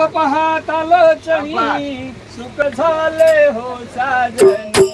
रूप पाहता लोचणी सुख झाले हो साजनी.